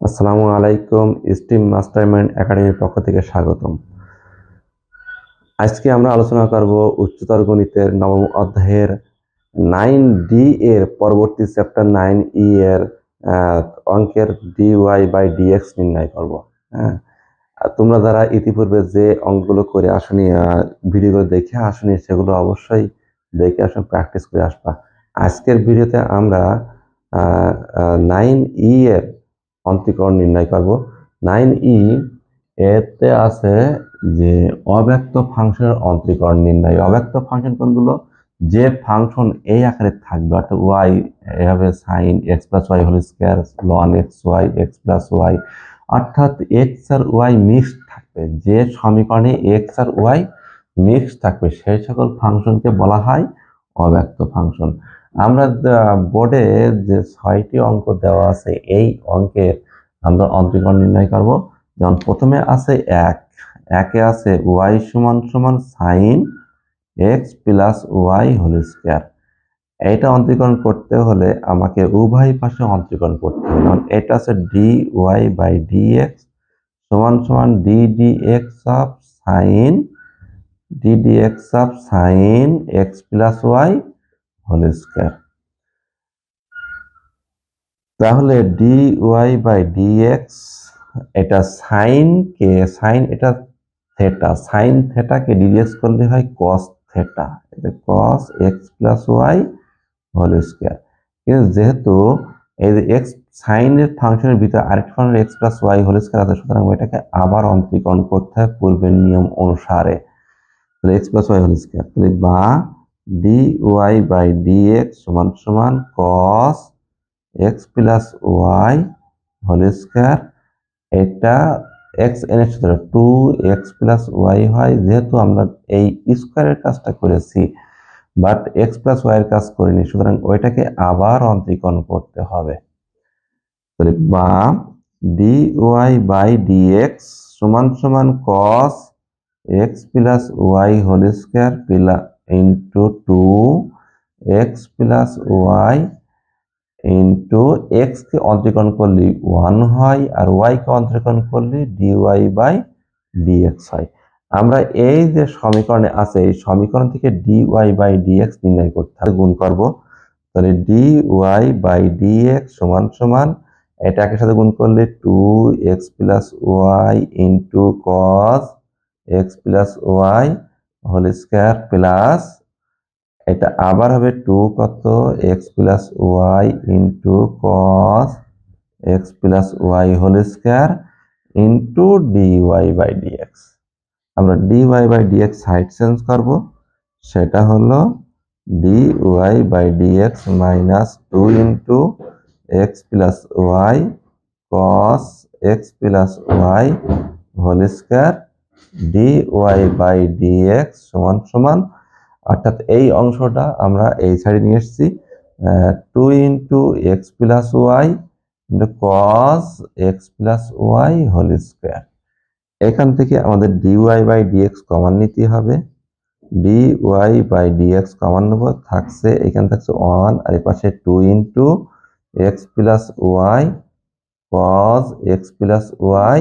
আসসালামু আলাইকুম steam mastermind একাডেমির পক্ষ থেকে স্বাগতম। আজকে আমরা আলোচনা করব উচ্চতর গণিতের নবম অধ্যায়ের নাইন ডি এর পরবর্তী চ্যাপ্টার নাইন ই এর অঙ্কের ডি ওয়াই বাই ডিএক্স নির্ণয় করব হ্যাঁ? তোমরা যারা ইতিপূর্বে যে অঙ্কগুলো করে আসনি ভিডিওগুলো দেখে আসনি, সেগুলো অবশ্যই দেখে আসুন প্র্যাকটিস করে আসবা। আজকের ভিডিওতে আমরা নাইন ই এর অন্তিকরণ নির্ণয় করব। নাইন ই এতে আছে যে অব্যক্ত ফাংশনের অন্তরীকরণ নির্ণয়। অব্যক্ত ফাংশন কোনগুলো? যে ফাংশন এই আকারে থাকবে, অর্থাৎ ওয়াই এভাবে sine x plus y whole square ln x y, x plus y, অর্থাৎ এক্স আর ওয়াই মিক্সড থাকবে। যে সমীকরণে এক্স আর ওয়াই মিক্সড থাকবে, সেই সকল ফাংশনকে বলা হয় অব্যক্ত ফাংশন। আমরা বোর্ডে যে ছয়টি অঙ্ক দেওয়া আছে, এই অঙ্কের আমরা অন্তরীকরণ নির্ণয় করব। যেমন প্রথমে আছে এক, একে আছে ওয়াই সমান সমান sine x plus y whole square এইটা অন্তরীকরণ করতে হলে আমাকে উভয় পাশে অন্তরীকরণ করতে হবে। যেমন এটা আছে d y by d x সমান সমান d d x of sine d d x of sine x plus y whole square তাহলে d y by d x এটা সাইন কে সাইন এটা থেটা সাইন থেটাকে ডিএক্স করলে হয় কস থেটা এটা cos x plus y whole square কিন্তু যেহেতু এই যে এক্স সাইনের ফাংশনের ভিতরে আরেকটা function x plus y whole square আছে, সুতরাং এটাকে আবার অন্তরীকরণ করতে হয় পূর্বের নিয়ম অনুসারে। তাহলে x plus y whole square তাহলে বা d y by d x সমান সমান cos x plus y whole square এটা এক্স এন এর টু এক্স প্লাস ওয়াই হয়, যেহেতু আমরা এই স্কোয়ারের কাজটা করেছি বাট এক্স প্লাস ওয়াই এর কাজ করিনি, সুতরাং ওইটাকে আবার অন্তরীকরণ করতে হবে। তাহলে বা d y by d x সমান সমান cos x plus y whole square into two x plus y into x কে অন্তরীকরণ করলে ওয়ান হয় আর ওয়াই কে অন্তরীকরণ করলে ডি ওয়াই বাই ডিএক্স হয়। আমরা এই যে সমীকরণে আছে, এই সমীকরণ থেকে ডি ওয়াই বাই ডিএক্স নির্ণয় করতে হবে, গুণ করব। তাহলে ডি ওয়াই বাই ডিএক্স সমান সমান এটা একের সাথে গুণ করলে two x plus y into cos x plus y whole square plus এটা আবার হবে টু কত x plus y into cos x plus y whole square into d y by dx আমরা d y by dx side change করব, সেটা হলো d y by dx minus two into x plus y cos x plus y whole square d y by dx সমান সমান, অর্থাৎ এই অংশটা আমরা এই সাইডে নিয়ে এসেছি two into x plus y into cos x plus y whole square এখান থেকে আমাদের ডি ওয়াই বাই ডিএক্স কমান নিতে হবে D Y by dx common নেব, থাকছে, এখানে থাকছে ওয়ান আর এ পাশে two into x plus y cos x plus y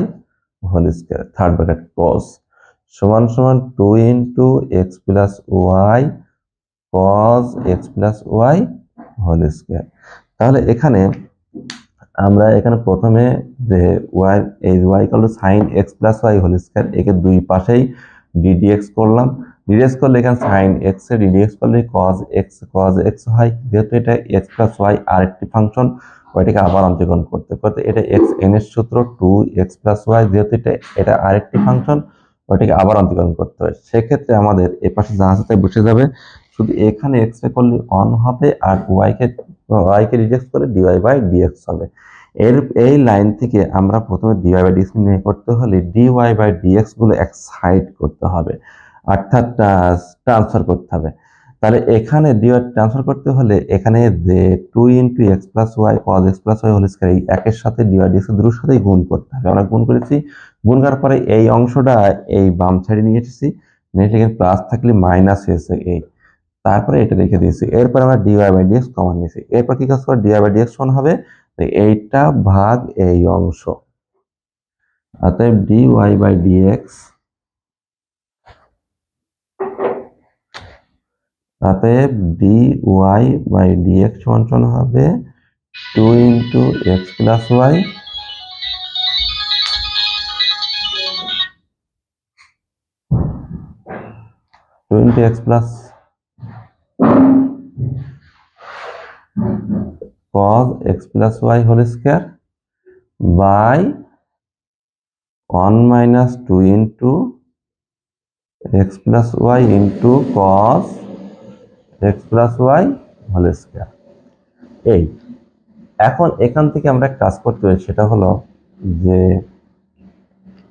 whole square third bracket cos সমান সমান two into x plus y cos x plus y whole square তাহলে এখানে আমরা এখানে প্রথমে যে ওয়াই এই y call sine x plus y whole square একে দুই পাশেই ডিডিএক্স করলাম। ডিডিএক্স করলে এখানে সাইন এক্সের ডিডিএক্স করলে কজ এক্স কজ এক্স হয়। যেহেতু এটা এক্স প্লাস ওয়াই আরেকটি ফাংশন ওইটাকে আবার অন্তর্গণ করতে করতে এটা এক্স এন এর সূত্র টু এক্স প্লাস ওয়াই যেহেতু এটা এটা আরেকটি ফাংশন, ওইটাকে আবার অন্তর্গণ করতে হয়। সেক্ষেত্রে আমাদের এ পাশে যা আছে তাই বসে যাবে। শুধু এখানে এক্স রে করলে অন হবে আর ওয়াই কে ওয়াই কে রিজেক্ট করে ডিওয়াই বাই ডিএক্স হবে। এর, এই লাইন থেকে আমরা প্রথমে ডিওয়াই বাই ডিএক্স নির্ণয় করতে হলে ডিওয়াই বাই ডিএক্সগুলো এক সাইড করতে হবে। অর্থাৎ ট্রান্সফার করতে হবে। তাহলে এখানে ডিওয়াই ট্রান্সফার করতে হলে এখানে যে two into x plus y cos x plus y whole square এই একের সাথে ডিওয়াই ডিএক্স দুটোর সাথেই গুণ করতে হবে। আমরা গুণ করেছি। গুণ করার পরে এই অংশটা এই বাম সাইডে নিয়ে এসেছি। নিয়ে এখানে প্লাস থাকলে মাইনাস হয়েছে এই। তারপরে এটা রেখে দিয়েছি। এরপর আমরা ডিওয়াই বাই ডিএক্স কমান নিয়েছি। এরপর কি কাজ করে ডিওয়াই বাই ডিএক্স সমান হবে এইটা ভাগ এই অংশ। অতএব ডি ওয়াই বাই ডিএক্স অতএব ডি ওয়াই বাই ডিএক্স সমান হবে two into x plus y two into x plus cos x plus y whole square by 1 minus 2 into x plus y into cos x plus y whole square এই এখন এখান থেকে আমরা কাজ করতে পারি সেটা হলো যে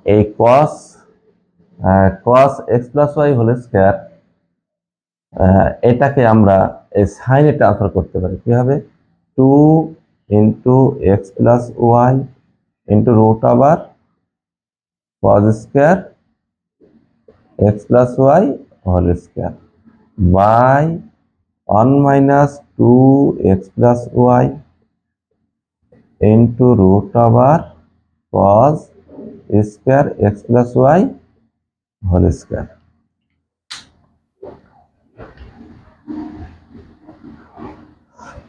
এই আহ, cos x plus y whole square এটাকে আমরা এই সাইনে ট্রান্সফার করতে পারি। কীভাবে two into x plus y into root আবার cos square x plus y whole square by one minus two x plus y into root আবার cos square x plus y whole square.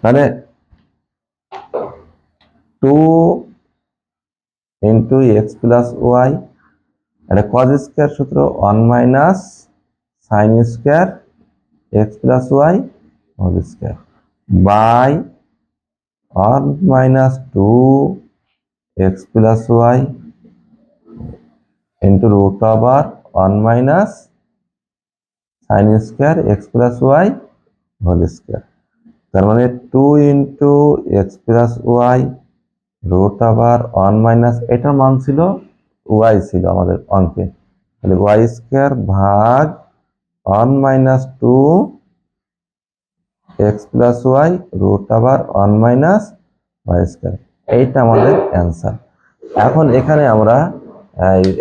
তাহলে two into x plus y এটা cos square সূত্র one minus sine square x plus y whole square by one minus two x plus y into root আবার one minus sine square x plus y whole square তার মানে two into x plus y root আবার one minus এটার মান ছিল Y ছিল আমাদের অঙ্কে। তাহলে ওয়াই স্কোয়ার ভাগ one minus two x plus y root আবার ওয়ান মাইনাস ওয়াই স্কোয়ার। এইটা আমাদের অ্যান্সার। এখন এখানে আমরা,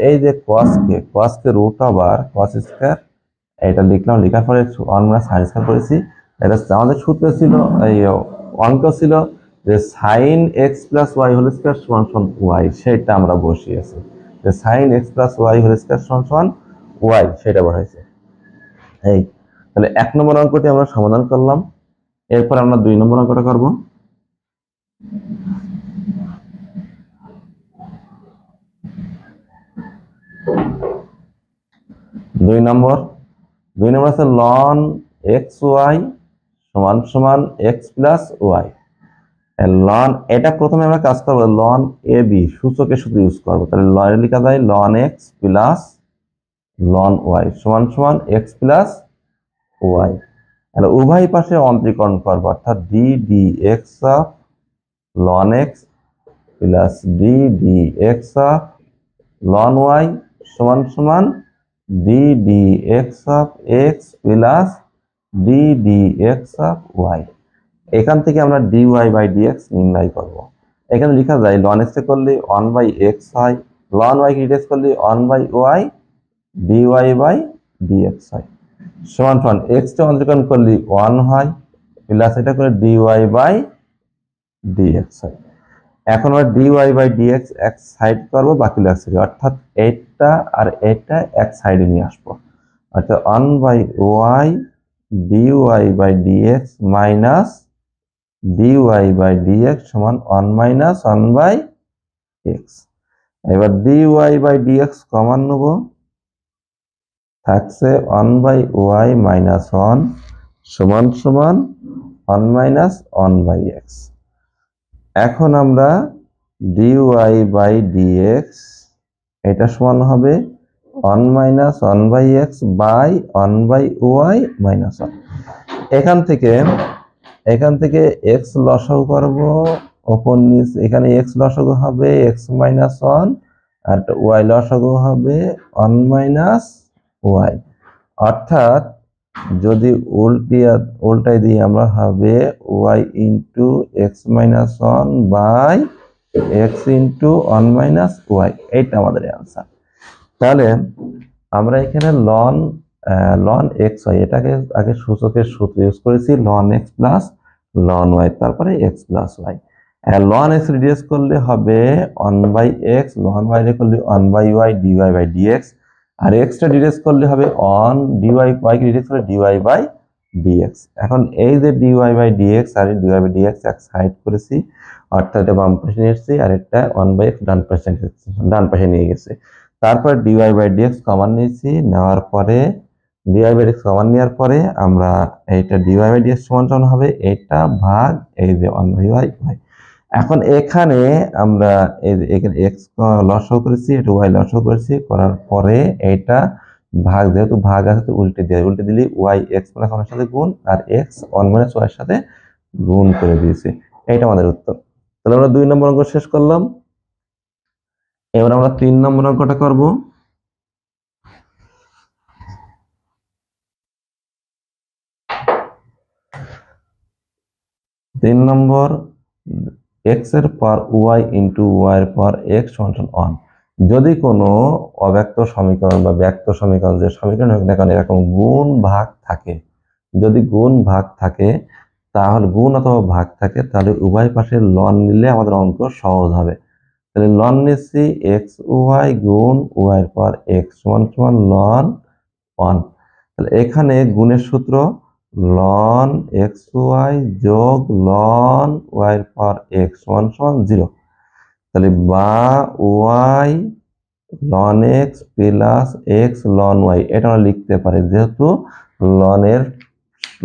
এই- যে কসকে কসকে রুট আবার কস স্কোয়ার এটা লিখলাম, লেখার পরে ওয়ান মাইনাস সাইন স্কোয়ার করেছি। এটা আমাদের সূত্র ছিল, এই অঙ্ক ছিল যে sine x plus y whole square সমান সমান ওয়াই, সেটা আমরা বসিয়েছি। যে sine x plus y whole square সমান সমান ওয়াই, সেটা বসাইছে। এই, তাহলে এক নম্বর অঙ্কটি আমরা সমাধান করলাম। এরপর আমরা দুই নম্বর অঙ্কটা করব। দুই নম্বর দুই নম্বর আছে লন এক্স ওয়াই সমান সমান এক্স প্লাস ওয়াই লন এটা প্রথমে আমরা কাজ করব লন এ বি সূচকের সূত্র ইউজ করব। তাহলে লন লেখা যায় ln x plus ln y সমান সমান এক্স প্লাস ওয়াই তাহলে উভয় পাশে অন্তরীকরণ করব, অর্থাৎ d d x of ln x plus d d x of ln y সমান সমান d d x of x plus d d x of y এখান থেকে আমরা d y by d x নির্ণয় করব। এখানে লেখা যায় লন এক্স করলে ওয়ান বাই এক্স হয় লন ওয়াই ডিএক্স করলে one by y d y by d x হয়। সমান সমান এক্সটা অন্তর্করণ করলে ওয়ান হয় প্লাস এটা করে ডি ওয়াই বাই ডিএক্স হয়। এখন আমরা ডি ওয়াই বাই ডিএক্স এক সাইড করব, বাকি সাইড অর্থাৎ এইটা আর এটা এক সাইডে নিয়ে আসব। অর্থাৎ one by y d y by dx minus d y by dx সমান one minus one by x এবার d y by dx common নেব। থাকছে one by y minus one সমান সমান one minus one by x. এখন আমরা d Y by dx এটা সমান হবে one minus one by x by one by y minus one. এখান থেকে এখান থেকে এক্স লসাগু করব, ওপর নিচ, এখানে এক্স লসাগু হবে এক্স মাইনাস ওয়ান, আর ওয়াই লসাগু হবে ওয়ান মাইনাস ওয়াই অর্থাৎ যদি উল্টিয়া উল্টাই দিই আমরা হবে y into x minus one by x into one minus y এইটা আমাদের অ্যান্সার তাহলে আমরা এখানে লন লন এক্স ওয়াই এটাকে আগে সূচকের সূত্র ইউজ করেছি ln x plus ln y তারপরে x plus y ln x reduce করলে হবে one by x ln y করলে one by y dy by dx আর এক্সটা রিডিউস করলে হবে অন ডিওয়াই ওয়াই কে রিডিউস করলে ডিওয়াই বাই ডিএক্স এখন এই যে ডিওয়াই বাই ডিএক্স আর ডিওয়াই বাই ডিএক্স এক সাইড করেছি, অর্থাৎ এটা বাম পাশে নিয়ে এসেছি আর এটা ওয়ান বাই এক্স ডান পাশে ডান পাশে নিয়ে গেছে। তারপর ডিওয়াই বাই ডিএক্স কমান নিয়েছি, নেওয়ার পরে ডিওয়াই বাই ডিএক্স কমান নেওয়ার পরে আমরা এইটা ডিওয়াই বাই ডিএক্স সমান সমান হবে এটা ভাগ এই যে ওয়ান বাই ওয়াই ওয়াই এখন এখানে আমরা এখানে এক্স লসাও করেছি, এটা ওয়াই লসাও করেছি, করার পরে এটা ভাগ, যেহেতু ভাগ আছে উল্টে দিয়ে, উল্টে দিলে ওয়াই এক্স প্লাস ওয়ানের সাথে গুণ, আর এক্স ওয়ান মাইনাস ওয়াই সাথে গুণ করে দিয়েছি। এটা আমাদের উত্তর। তাহলে আমরা দুই নম্বর অঙ্ক শেষ করলাম। এবার আমরা তিন নম্বর অঙ্কটা করব। তিন নম্বর এক্সের পর ওয়াই ইন্টু ওয়াই এর পর এক্স সমান ওয়ান যদি কোনো অব্যক্ত সমীকরণ বা ব্যক্ত সমীকরণ যে সমীকরণ হোক না কেন, এরকম গুণ ভাগ থাকে, যদি গুণ ভাগ থাকে, তাহলে গুণ অথবা ভাগ থাকে, তাহলে উভয় পাশে লন নিলে আমাদের অঙ্ক সহজ হবে। তাহলে লন নিচ্ছি এক্স ওয়াই গুণ ওয়াই এর পর এক্স সমান সমান লন ওয়ান তাহলে এখানে গুণের সূত্র লন এক্স ওয়াই যোগ লন ওয়াই পর এক্স সমান সমান জিরো তাহলে বা y ln x plus x ln y এটা আমরা লিখতে পারি। যেহেতু লনের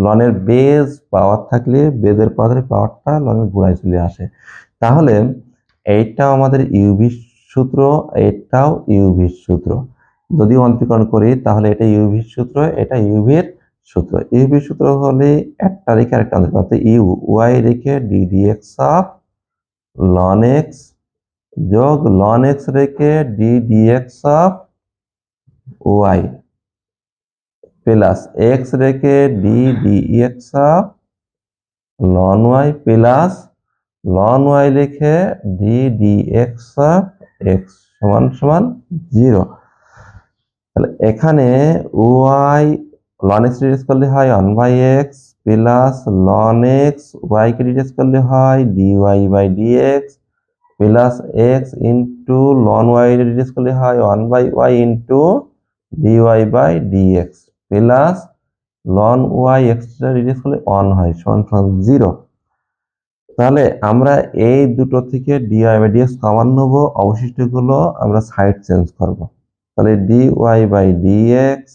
লনের বেজ পাওয়ার থাকলে বেজের পাওয়ার পাওয়ারটা লনের গোড়ায় চলে আসে। তাহলে এইটাও আমাদের ইউভি সূত্র এটাও ইউভি সূত্র। যদি অন্তরীকরণ করি, তাহলে এটা ইউভি সূত্র, এটা ইউভির সূত্র ইউভি সূত্র হলে একটা রেখে আরেকটা অর্থাৎ ইউ, ওয়াই রেখে d d x of ln x যোগ লন এক্স রেখে d d x of y plus x রেখে d d x of ln y plus ln y রেখে d d x of x সমান সমান zero. তাহলে এখানে Y ln x reduce করলে হয় one by x plus ln x y K reduce করলে হয় d y by d x plus x into ln y reduce করলে হয় one by y into d y by d x plus ln y extra reduce করলে one হয়, সমান সমান zero তাহলে আমরা এই দুটো থেকে ডিওয়াই বাই ডিএক্স কমান নেব, অবশিষ্টগুলো আমরা সাইড চেঞ্জ করব। তাহলে ডি ওয়াই বাই ডিএক্স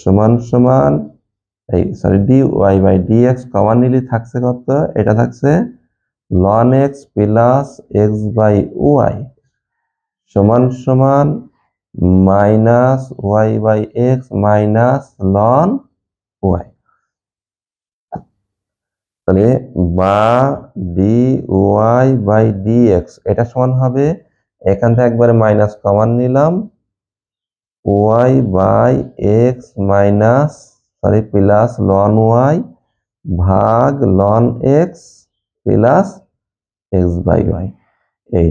সমান সমান, এই sorry d y by d x common নিলে থাকছে কত? এটা থাকছে ln x plus x by y সমান সমান minus y by x minus ln y তাহলে বা d y by d x এটা সমান হবে, এখান থেকে একবারে মাইনাস কমান নিলাম। Y by x minus sorry plus ln y ভাগ ln x plus x by y. এই,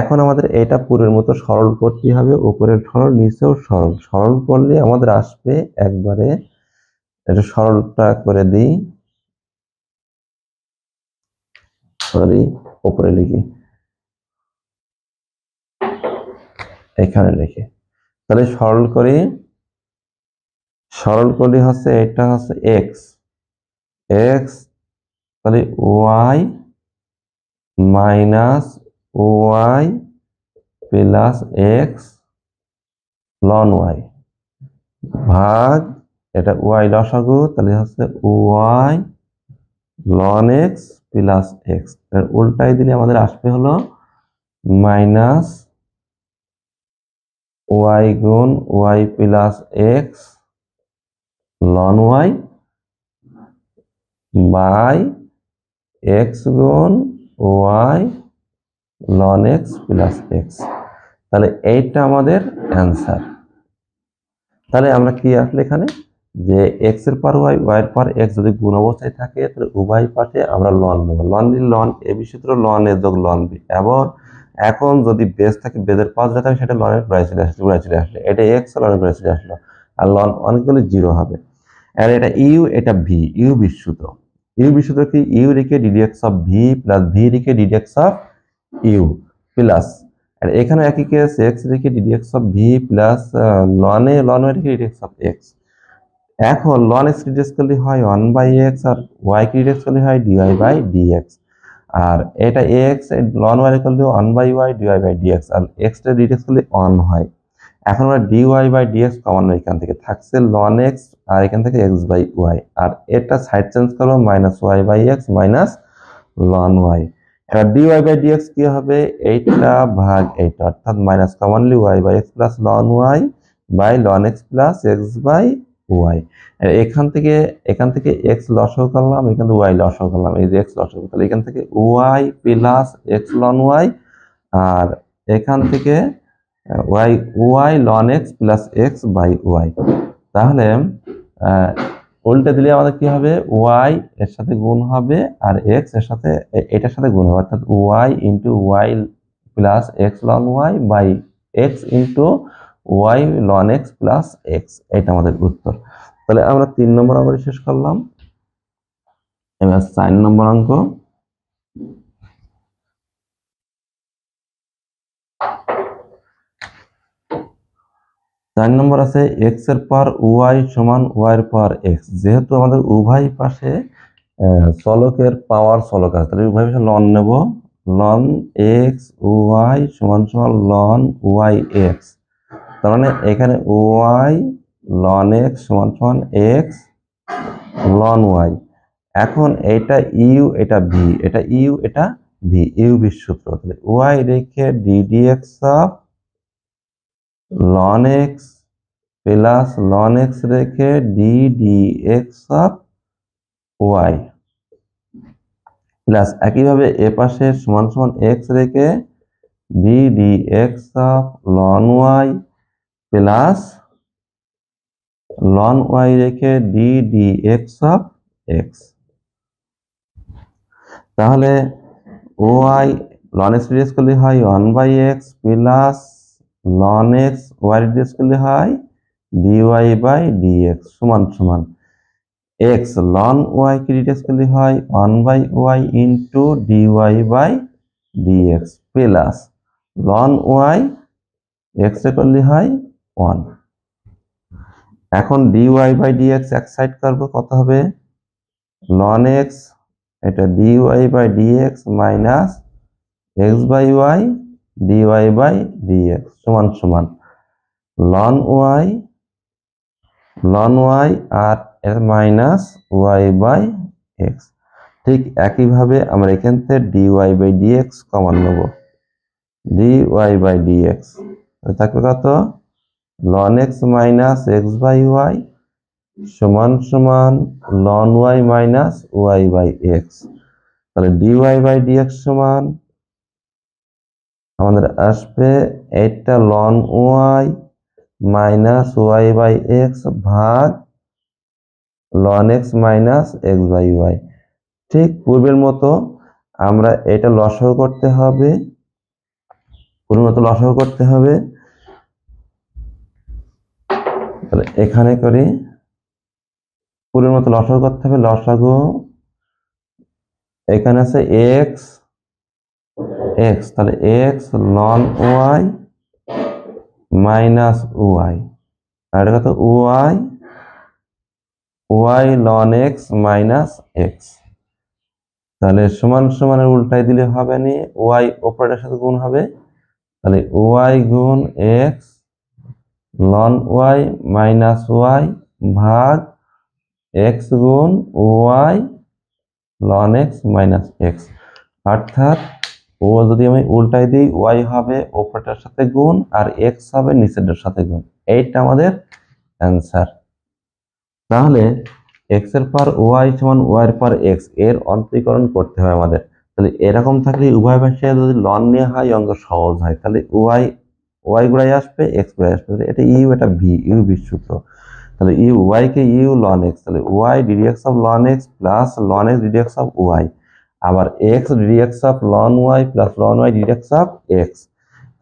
এখন আমাদের এটা পুরের মতো সরল করতে হবে, উপরের সরল নিচেও সরল। সরল করলে আমাদের আসবে একবারে, এটা সরলটা করে দিই। সরি উপরে লিখি। এখানে লিখি। তাহলে সরল করি, সরল করলে হচ্ছে এটা হচ্ছে এক্স এক্স তাহলে y minus y plus x ln y ভাগ এটা ওয়াই লসাগু, তাহলে হচ্ছে y ln x plus x উল্টাই দিলে আমাদের আসবে হলো মাইনাস ওয়াই গুণ y plus x ln y by x গুণ y ln x plus x. তাহলে এইটা আমাদের অ্যান্সার। তাহলে আমরা কি আসলে এখানে? যে এক্সের পর ওয়াই ওয়াই এর পর এক্স যদি গুণ অবস্থায় থাকে, তাহলে উভয় পাশে আমরা লন নেব। লন দিলে লন, এ বি সূত্র লন, এ যোগ লন বি। এবং এখন যদি বেস থাকে বেদের পাঁচ যেটা থাকে সেটা লনের প্রায় চলে আসলে প্রায় চলে আসলো এটা এক্স লনের প্রায় চলে আসলো। আর লন অনেকগুলো জিরো হবে। আর এটা ইউ এটা ভি ইউ বি সূত্র ইউ বিশুদ্ধ কি? ইউ রেখে D D X of V plus V রেখে D D X of U plus আর এখানে একই কেস এক্স রেখে D D X of V plus লনে ln রেখে D D X of X এখন লন এক্স ডিডিএক্স করলে হয় one by x আর Y কে করলে হয় ডিওয়াই বাই ডিএক্স আর এটা এক্স লন ওয়াই করলে one by y dy by dx আর এক্সটা ডিডিএক্স করলে ওয়ান হয়। এখন আমরা ডিওয়াই বাই ডিএক্স কমানো এখান থেকে থাকছে লন এক্স আর এখান থেকে এক্স বাই ওয়াই আর এটা সাইড চেঞ্জ করব minus y by x minus ln y এবার ডিওয়াই বাই ডিএক্স কি হবে? এইটা ভাগ এইটা, অর্থাৎ minus commonly y by x plus ln y by ln x plus x by y এখান থেকে এখান থেকে এক্স লসও করলাম এখান থেকে ওয়াই লসও করলাম এই যে এক্স লসও তাহলে এখান থেকে y plus x ln y আর এখান থেকে y y ln x plus x by y তাহলে উল্টে দিলে আমাদের কি হবে? ওয়াই এর সাথে গুণ হবে আর এক্সের সাথে এটার সাথে গুণ হবে, অর্থাৎ y into y plus x ln y by x into y ln x plus x এটা আমাদের উত্তর। তাহলে আমরা তিন নম্বর অঙ্ক শেষ করলাম। এবার চার নম্বর অঙ্ক। চার নম্বর আছে এক্সের পর ওয়াই সমান ওয়াই এর পর এক্স যেহেতু আমাদের উভয় পাশে চলকের পাওয়ার চলক আছে, তাহলে উভয় পাশে লন নেব। লন এক্স ওয়াই সমান সমান লন ওয়াই এক্স তার মানে এখানে ওয়াই লন এক্স সমান সমান এক্স লন ওয়াই। এখন এটা ইউ, এটা ভি, এটা ইউ, এটা ভি, ইউ ভি সূত্র তাহলে ওয়াই রেখে d d x of ln x plus ln x রেখে d d x of y. Plus একইভাবে এ পাশে সমান সমান এক্স রেখে d d x of ln y plus ln y রেখে d d x of x তাহলে ওয়াই লন এক্স রিডিউস করলে হয় one by x plus ln x y reduce করলে হয় ডিওয়াই বাই ডিএক্স সমান সমান। এক্স লন ওয়াই কে reduce করলে হয় one by Y into D Y by D X plus ln Y X করলে হয় ওয়ান। এখন D Y by D X এক সাইড করব, কত হবে? লন এক্স এটা D Y by D X minus X by Y D Y by D X সমান সমান। লন ওয়াই লন ওয়াই আর এর মাইনাস ওয়াই বাই এক্স ঠিক একইভাবে আমরা এখান থেকে ডিওয়াই বাই ডিএক্স কমান নেব। ডিওয়াই বাই ডিএক্স থাকবে কত? Ln x minus x by y সমান সমান ln y minus y by x তাহলে ডিওয়াই বাই ডিএক্স সমান, আমাদের আসবে এইটা ln y minus y by x ভাগ ln x minus x by y ঠিক পূর্বের মতো আমরা এটা লসও করতে হবে, পূর্বের মতো লসও করতে হবে। তাহলে এখানে করি পূর্বের মতো লসাগু করতে হবে। লসাগু এখানে আছে এক্স এক্স তাহলে x ln y minus y আর এটা কত? Y y ln x minus x তাহলে সমান সমানের উল্টাই দিলে হবে নি ওয়াই অপারেটার সাথে গুণ হবে। তাহলে ওয়াই গুণ x ln y minus y ভাগ এক্স গুণ y ln x minus x. অর্থাৎ ও যদি আমি উল্টাই দিই, ওয়াই হবে ওপরটার সাথে গুণ আর এক্স হবে নিচেরটার সাথে গুণ। এইটা আমাদের অ্যান্সার। তাহলে এক্সের পর ওয়াই সমান ওয়াই পর এক্স, এর অন্তরীকরণ করতে হবে আমাদের। তাহলে এরকম থাকলে উভয় পাশে যদি লন নেওয়া হয়, অঙ্ক সহজ হয়। তাহলে ওয়াই ওয়াই গুড়াই আসবে এক্স গুড়াই আসবে। এটা ইউ এটা ভি ইউ ভি সূত্র তাহলে ইউ ওয়াই কে ইউ লন এক্স তাহলে y d d x of ln x plus ln x d d x of y আবার x d d x of ln y plus ln y d d x of x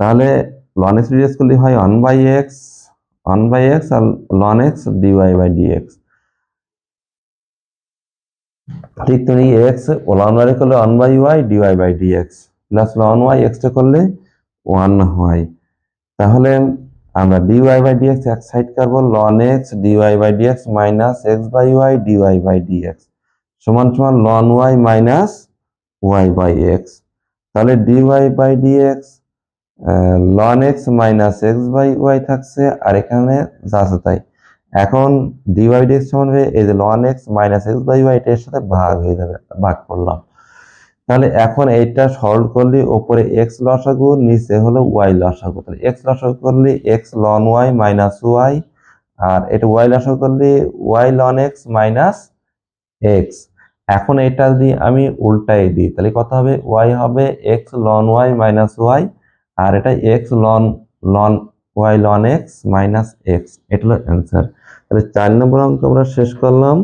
তাহলে ln x d d x করলে হয় one by x one by x R ln x dy by dx ঠিক তুমি x ln Y করলে one by y dy by dx plus ln y extra করলে one Y তাহলে আমরা dy by dx এক side করব ln x dy by dx minus x by y dy by dx সমান সমান ln y minus y by x তাহলে dy by dx ln x minus x by y থাকছে, আর এখানে যা আছে তাই। এখন ডিওয়াই ডিএক্স সমান হবে এই যে ln x minus x by y এর সাথে ভাগ হয়ে যাবে, ভাগ করলাম। তাহলে এখন এইটা সলভ করলে ওপরে এক্স লসাগু, নিচে হলো ওয়াই লসাগু। তাহলে এক্স লসাগু করলে x ln y minus y আর এটা ওয়াই লসাগু করলে y ln x minus x এখন এটা যদি আমি উল্টাই দিই, তাহলে কত হবে? ওয়াই হবে x ln y minus y আর এটা x ln ln y ln x minus x এটা হলো অ্যান্সার তাহলে চার নম্বর অঙ্ক আমরা শেষ করলাম।